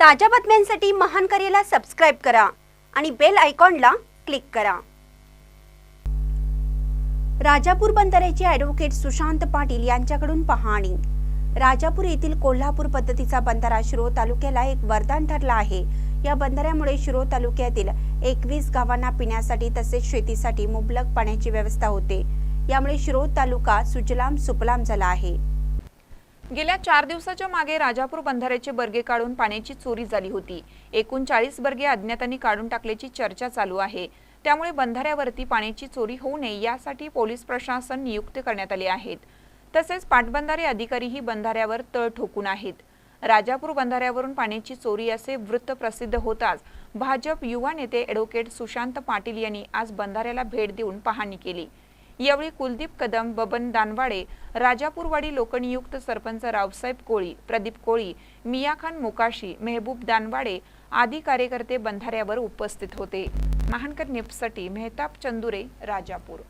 ताज्या बातम्यांसाठी महान करेला सबस्क्राईब करा आणि बेल आयकॉनला क्लिक करा. राजापूर बंधाऱ्याचे ॲडव्होकेट सुशांत पाटील यांच्याकडून पाहणी. राजापूर येथील कोल्हापूर पद्धतीचा बंधारा शिरो तालुक्याला एक वरदान ठरला आहे. या बंधाऱ्यामुळे शिरो तालुक्यातील एकवीस गावांना पिण्यासाठी तसेच शेतीसाठी मुबलक पाण्याची व्यवस्था होते. यामुळे शिरो तालुका सुजलाम सुपलाम झाला आहे. गेल्या चार दिवसाच्या मागे राजापूर बंधाऱ्याचे बर्गे काढून पाण्याची चोरी झाली होती. एकूण चाळीस बर्गे अज्ञातांनी काढून टाकल्याची चर्चा चालू आहे. त्यामुळे बंधाऱ्यावरती पाण्याची चोरी होऊ नये यासाठी पोलीस प्रशासन नियुक्त करण्यात आले आहेत. तसेच पाटबंधारे अधिकारीही बंधाऱ्यावर तळ ठोकून आहेत. राजापूर बंधाऱ्यावरून पाण्याची चोरी असे वृत्त प्रसिद्ध होताच भाजप युवा नेते ॲडव्होकेट सुशांत पाटील यांनी आज बंधाऱ्याला भेट देऊन पाहणी केली. यावेळी कुलदीप कदम बबन दानवाडे राजापूरवाडी लोकनियुक्त सरपंच रावसाहेब कोळी प्रदीप कोळी मिया खान मुकाशी मेहबूब दानवाडे आदी कार्यकर्ते बंधाऱ्यावर उपस्थित होते. महानकर निफ्टसाठी मेहताब चंदुरे राजापूर.